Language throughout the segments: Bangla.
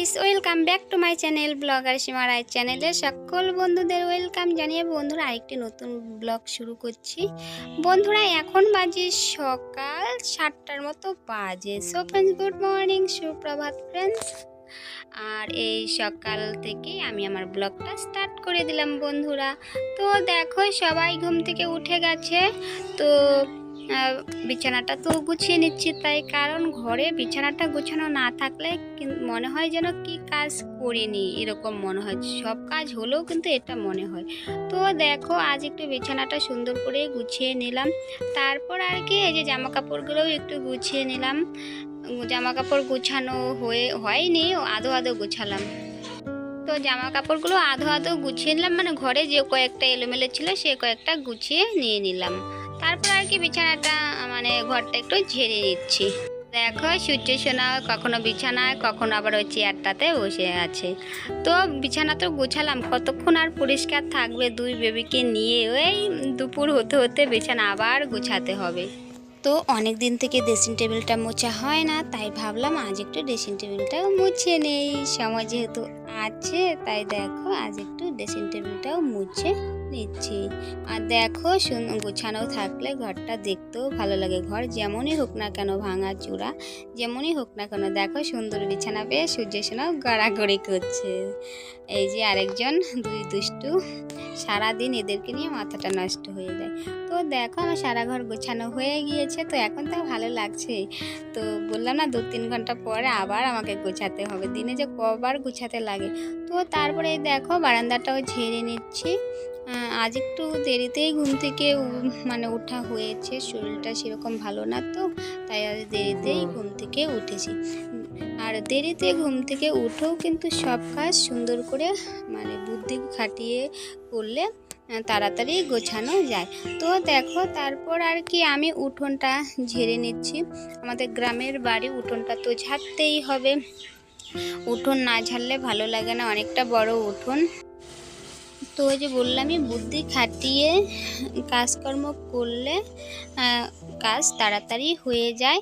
Guys welcome back to my channel blogger Seema Ray চ্যানেলের সকল বন্ধুদের ওয়েলকাম জানিয়ে বন্ধুরা আরেকটি নতুন ব্লগ শুরু করছি। বন্ধুরা, এখন বাজে সকাল সাতটার মতো বাজে। সো ফ্রেন্ডস গুড মর্নিং সুপ্রভাত ফ্রেন্ডস আর এই সকাল থেকে আমি আমার ব্লগটা স্টার্ট করে দিলাম বন্ধুরা। তো দেখো, সবাই ঘুম থেকে উঠে গেছে। তো বিছানাটা তো গুছিয়ে নিচ্ছি, তাই কারণ ঘরে বিছানাটা গুছানো না থাকলে মনে হয় যেন কি কাজ করিনি, এরকম মনে হয়। সব কাজ হলেও কিন্তু এটা মনে হয়। তো দেখো, আজ একটু বিছানাটা সুন্দর করে গুছিয়ে নিলাম। তারপর আর কি, এই যে জামা কাপড়গুলোও একটু গুছিয়ে নিলাম। জামা কাপড় গুছানো হয়ে, হয়নি আদো আদো গুছালাম। তো জামা কাপড়গুলো আধো আধো গুছিয়ে নিলাম মানে ঘরে যে কয়েকটা এলোমেলো ছিল, সে কয়েকটা গুছিয়ে নিয়ে নিলাম। তারপর আর কি বিছানাটা মানে ঘরটা একটু ঝেড়ে নিচ্ছি দেখো, সূর্য সোনা, কখনো বিছানায়, কখনো আবার ওই চেয়ারটাতে বসে আছে। তো বিছানা তো গোছালাম, কতক্ষণ আর পরিষ্কার থাকবে দুই বেবিকে নিয়ে, ওই দুপুর হতে হতে বিছানা আবার গোছাতে হবে। তো অনেক দিন থেকে ড্রেসিং টেবিলটা মোছা হয় না, তাই ভাবলাম আজ একটু ড্রেসিং টেবিলটাও মুছে নেই। সময় যেহেতু আছে, তাই দেখো, আজ একটু ড্রেসিং টেবিলটাও মুছে নিচ্ছি আর দেখো সুন- গোছানো থাকলে ঘরটা দেখতেও ভালো লাগে। ঘর যেমনই হোক না কেন, ভাঙা চূড়া যেমনই হোক না কেন, দেখো সুন্দর বিছানা পেয়ে সূর্য সোনাও গড়াগড়ি করছে। এই যে আরেকজন, দুই দুষ্টু, সারাদিন এদেরকে নিয়ে মাথাটা নষ্ট হয়ে যায়। তো দেখো, আমার সারা ঘর গোছানো হয়ে গিয়েছে, তো এখন তো ভালো লাগছে। তো বললাম না দু তিন ঘণ্টা পরে আবার আমাকে গোছাতে হবে। দিনে যে কবার গোছাতে লাগে। তো তারপরে দেখো, বারান্দাটাও ঝেড়ে নিচ্ছি। আজ একটু দেরিতেই ঘুম থেকে মানে ওঠা হয়েছে শরীরটা সেরকম ভালো না তো তাই আজ দেরিতেই ঘুম থেকে উঠেছি। আর দেরিতে ঘুম থেকে উঠেও কিন্তু সব কাজ সুন্দর করে মানে বুদ্ধি খাটিয়ে করলে তাড়াতাড়ি গোছানো যায়। তো দেখো তারপর আর কি আমি উঠোনটা ঝেড়ে নিচ্ছি। আমাদের গ্রামের বাড়ি উঠোনটা তো ঝাড়তেই হবে। উঠোন না ঝাড়লে ভালো লাগে না অনেকটা বড় উঠোন। তো ওই যে বললামই, বুদ্ধি খাটিয়ে কাজকর্ম করলে কাজ তাড়াতাড়ি হয়ে যায়।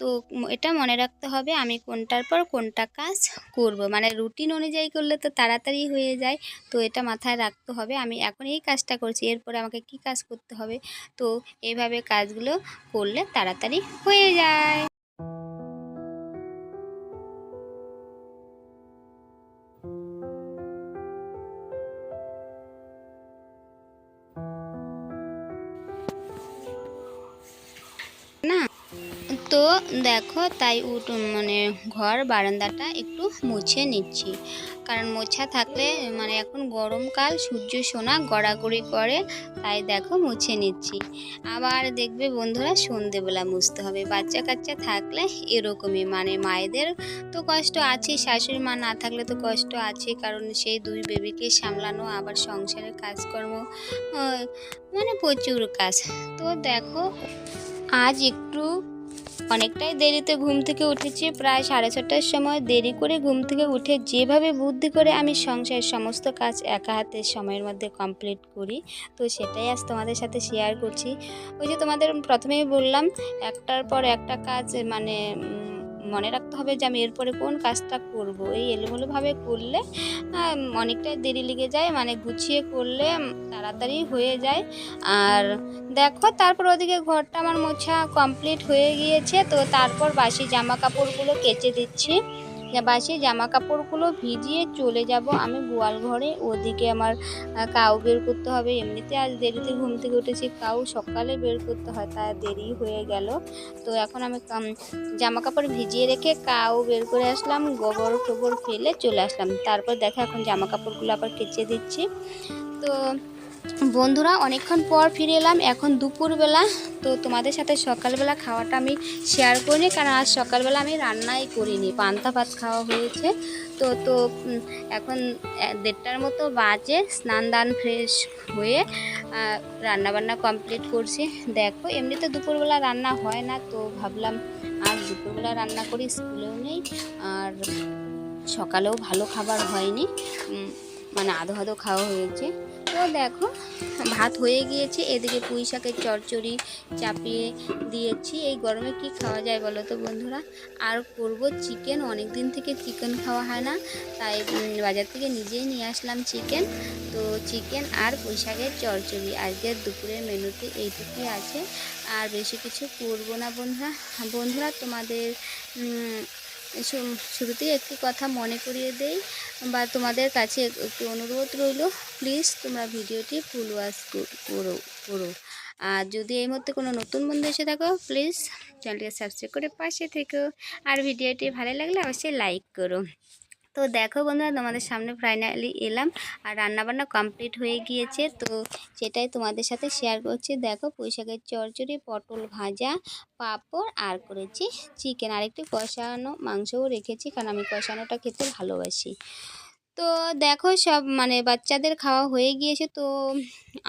তো এটা মনে রাখতে হবে, আমি কোনটার পর কোনটা কাজ করব। মানে রুটিন অনুযায়ী করলে তো তাড়াতাড়ি হয়ে যায়, তো এটা মাথায় রাখতে হবে। আমি এখন এই কাজটা করছি, এরপরে আমাকে কি কাজ করতে হবে? তো এইভাবে কাজগুলো করলে তাড়াতাড়ি হয়ে যায়। তো দেখো, তাই উঠ মানে ঘর, বারান্দাটা একটু মুছে নিচ্ছি। কারণ মোছা থাকলে মানে এখন গরমকাল, সূর্য সোনা গড়াগড়ি করে, তাই দেখো মুছে নিচ্ছি। আবার দেখবে বন্ধুরা সন্ধেবেলা মুছতে হবে। বাচ্চা কাচ্চা থাকলে এরকমই মানে মায়েদের তো কষ্ট আছে, শাশুড়ি মা না থাকলে তো কষ্ট আছে, কারণ সেই দুই বেবিকে সামলানো, আবার সংসারের কাজকর্ম মানে প্রচুর কাজ। তো দেখো, আজ একটু অনেকটাই দেরিতে ঘুম থেকে উঠেছি। প্রায় সাড়ে ছটার সময় দেরি করে ঘুম থেকে উঠে যেভাবে বুদ্ধি করে আমি সংসারের সমস্ত কাজ একা হাতে সময়ের মধ্যে কমপ্লিট করি, তো সেটাই আজ তোমাদের সাথে শেয়ার করছি। ওই যে তোমাদের প্রথমেই বললাম, একটার পর একটা কাজ মানে মনে রাখতে হবে যে আমি এরপরে কোন কাজটা করব। এই এলোমেলোভাবে করলে অনেকটাই দেরি লেগে যায় মানে গুছিয়ে করলে তাড়াতাড়ি হয়ে যায়। আর দেখো, তারপর ওদিকে ঘরটা আমার মোছা কমপ্লিট হয়ে গিয়েছে, তো তারপর বাসি জামা কাপড়গুলো কেচে দিচ্ছি। বাসি জামা কাপড়গুলো ভিজিয়ে চলে যাব আমি গোয়াল ঘরে। ওদিকে আমার কাউ বের করতে হবে। এমনিতে আজ দেরিতে ঘুম থেকে উঠেছি, কাউ সকালে বের করতে হয়, তা দেরি হয়ে গেল। তো এখন আমি জামা কাপড় ভিজিয়ে রেখে কাউ বের করে আসলাম, গোবর টোবর ফেলে চলে আসলাম। তারপর দেখো এখন জামা কাপড়গুলো আবার কেচে দিচ্ছি। তো বন্ধুরা, অনেকক্ষণ পর ফিরে এলাম। এখন দুপুরবেলা। তো তোমাদের সাথে সকালবেলা খাওয়াটা আমি শেয়ার করিনি, কারণ আজ সকালবেলা আমি রান্নাই করিনি। পান্তা ভাত খাওয়া হয়েছে। তো তো এখন দেড়টার মতো বাজে। স্নান দান ফ্রেশ হয়ে রান্নাবান্না কমপ্লিট করছি। দেখো, এমনিতে দুপুরবেলা রান্না হয় না, তো ভাবলাম আর দুপুরবেলা রান্না করি, স্কুলেও নেই। আর সকালেও ভালো খাবার হয়নি। মানে আধো আধো খাওয়া হয়েছে। তো দেখো, ভাত হয়ে গিয়েছে, এদিকে পুঁই শাকের চচ্চড়ি চাপিয়ে দিয়েছি। এই গরমে কি খাওয়া যায় বলো তো বন্ধুরা? আর করব চিকেন অনেক দিন থেকে চিকেন খাওয়া হয় না, তাই বাজার থেকে নিজেই নিয়ে আসলাম চিকেন তো চিকেন আর পুঁই শাকের চচ্চড়ি, আজকের দুপুরের মেনুতে এইটুকুই আছে। আর বেশি কিছু করব না বন্ধুরা। বন্ধুরা, তোমাদের শুরুতেই একটি কথা মনে করিয়ে দেই বা তোমাদের কাছে এক- একটি অনুরোধ রইল প্লিজ তোমরা ভিডিওটি ফুল ওয়াচ করো করো আর যদি এই মুহূর্তে কোনো নতুন বন্ধু এসে থাকো প্লিজ চ্যানেলটিকে সাবস্ক্রাইব করে পাশে থেকো। আর ভিডিওটি ভালো লাগলে অবশ্যই লাইক করো। তো দেখো বন্ধুরা, তোমাদের সামনে ফাইনালি এলাম আর রান্নাবান্না কমপ্লিট হয়ে গিয়েছে। তো সেটাই তোমাদের সাথে শেয়ার করছি। দেখো, পুঁইশাকের চরচড়ি পটল ভাজা, পাঁপড় আর করেছি চিকেন আরেকটি কষানো মাংসও রেখেছি, কারণ আমি কষানোটা খেতে ভালোবাসি। তো দেখো সব মানে বাচ্চাদের খাওয়া হয়ে গিয়েছে। তো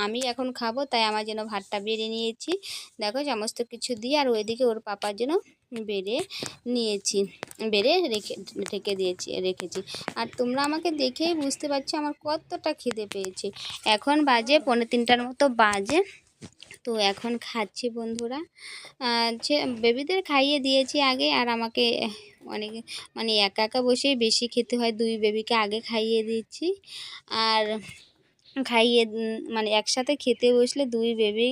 আমি এখন খাব, তাই আমার জন্য ভাতটা বেড়ে নিয়েছি। দেখো সমস্ত কিছু দিয়ে আর ওইদিকে ওর পাপার জন্য বেড়ে নিয়েছি, বেড়ে রেখে রেখে দিয়েছি, রেখেছি। আর তোমরা আমাকে দেখেই বুঝতে পারছ আমার কতটা খিদে পেয়েছে। এখন বাজে পনেরো তিনটার মতো বাজে। তো এখন খাচ্ছি বন্ধুরা। যে বেবিদের খাইয়ে দিয়েছি আগে আর আমাকে অনেক মানে একা একা বসেই বেশি খেতে হয়। দুই বেবিকে আগে খাইয়ে দিচ্ছি। আর খাইয়ে মানে একসাথে খেতে বসলে দুই বেবি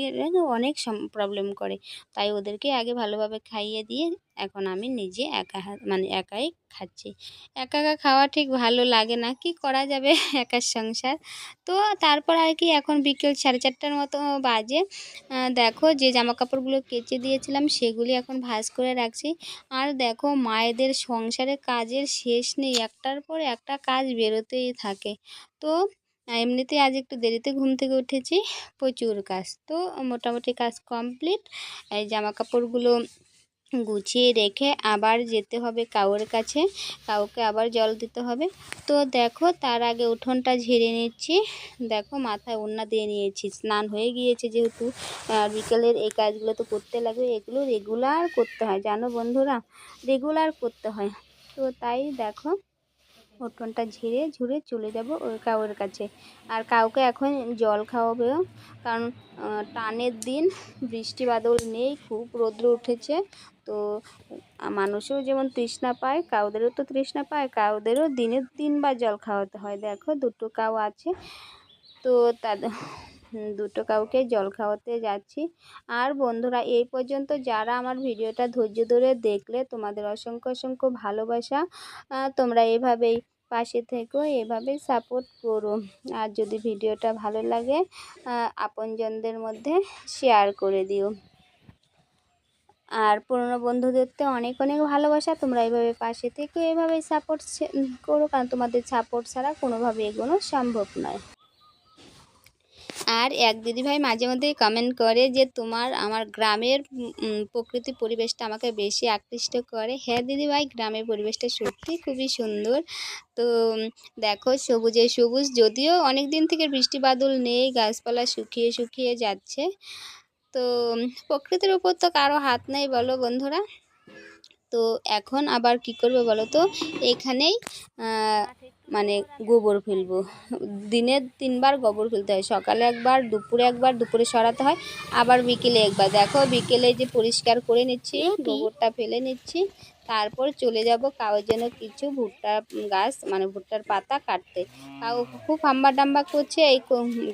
অনেক প্রবলেম করে। তাই ওদেরকে আগে ভালোভাবে খাইয়ে দিয়ে এখন আমি নিজে একা মানে একাই খাচ্ছি। একা একা খাওয়া ঠিক ভালো লাগে না। কি করা যাবে একার সংসার? তো তারপর আর কি এখন বিকেল সাড়ে চারটার মতো বাজে। দেখো যে জামা কাপড়গুলো কেচে দিয়েছিলাম সেগুলি এখন ভাঁজ করে রাখছি। আর দেখো মায়েদের সংসারে কাজের শেষ নেই। একটার পর একটা কাজ বেরোতেই থাকে। তো এমনিতে আজ একটু দেরিতে ঘুম থেকে উঠেছি, প্রচুর কাজ। তো মোটামুটি কাজ কমপ্লিট, এই জামা কাপড়গুলো গুছিয়ে রেখে আবার যেতে হবে কাউর কাছে, কাউকে আবার জল দিতে হবে। তো দেখো তার আগে উঠোনটা ঝেড়ে নিচ্ছি। দেখো মাথায় ওড়না দিয়ে নিয়েছি, স্নান হয়ে গিয়েছে যেহেতু। বিকেলের এই কাজগুলো তো করতে লাগবে, এগুলো রেগুলার করতে হয়, জানো বন্ধুরা? রেগুলার করতে হয়। তো তাই দেখো উঠোনটা ঝেড়ে ঝুড়ে চলে যাব ওই কাউর কাছে। আর কাউকে এখন জল খাওয়াবেও কারণ টানের দিন বৃষ্টি বাদল নেই, খুব রৌদ্র উঠেছে। তো মানুষেও যেমন তৃষ্ণা পায়, কাউদেরও তো তৃষ্ণা পায়, কাউদেরও দিনে তিনবার জল খাওয়াতে হয়। দেখো, দুটো কাউ আছে, তো তাদের দুটো কাউকে জল খাওয়াতে যাচ্ছি। আর বন্ধুরা, এই পর্যন্ত যারা আমার ভিডিওটা ধৈর্য ধরে দেখলে, তোমাদের অসংখ্য অসংখ্য ভালোবাসা। তোমরা এভাবেই পাশে থেকো, এভাবেই সাপোর্ট করো। আর যদি ভিডিওটা ভালো লাগে আপনজনদের মধ্যে শেয়ার করে দিও। আর পুরনো বন্ধুদের তো অনেক অনেক ভালোবাসা, তোমরা এইভাবে পাশে থেকে, এভাবেই সাপোর্ট করো। কারণ তোমাদের সাপোর্ট ছাড়া কোনোভাবে এগোনো সম্ভব নয়। আর এক দিদিভাই মাঝে মধ্যেই কমেন্ট করে যে, তোমার আমার গ্রামের প্রকৃতি পরিবেশটা আমাকে বেশি আকৃষ্ট করে। হ্যাঁ দিদিভাই, গ্রামের পরিবেশটা সত্যি খুবই সুন্দর। তো দেখো সবুজে সবুজ, যদিও অনেক দিন থেকে বৃষ্টি বাদল নেই, গাছপালা শুকিয়ে শুকিয়ে যাচ্ছে। তো প্রকৃতির উপর তো কারও হাত নেই বলো বন্ধুরা। তো এখন আবার কি করব বলো তো? এখানেই মানে গোবর ফেলব। দিনে তিনবার গোবর ফেলতে হয়। সকালে একবার দুপুরে একবার দুপুরে সরাতে হয় আবার বিকেলে একবার। দেখো বিকেলে যে পরিষ্কার করে নিচ্ছি গোবরটা ফেলে নিচ্ছি তারপর চলে যাব কাউর যেন কিছু ভুট্টা গাছ মানে ভুট্টার পাতা কাটতে। কাউ খুব হাম্বা ডাম্বা করছে এই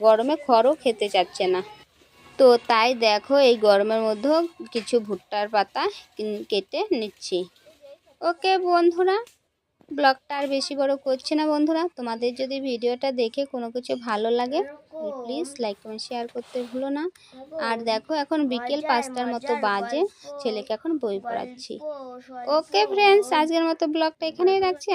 গরমে খড়ও খেতে চাচ্ছে না। তো তাই দেখো এই গরমের মধ্যেও কিছু ভুট্টার পাতা কেটে নিচ্ছি। ওকে বন্ধুরা ব্লগটা আর বেশি বড় করছি না বন্ধুরা। তোমাদের যদি ভিডিওটা দেখে কোনো কিছু ভালো লাগে প্লিজ লাইক কমেন্ট শেয়ার করতে ভুলো না। আর দেখো এখন বিকেল পাঁচটার মতো বাজে, ছেলেকে এখন বই পড়াচ্ছি। ওকে ফ্রেন্ডস আজকের মতো ব্লগটা এখানেই রাখছি।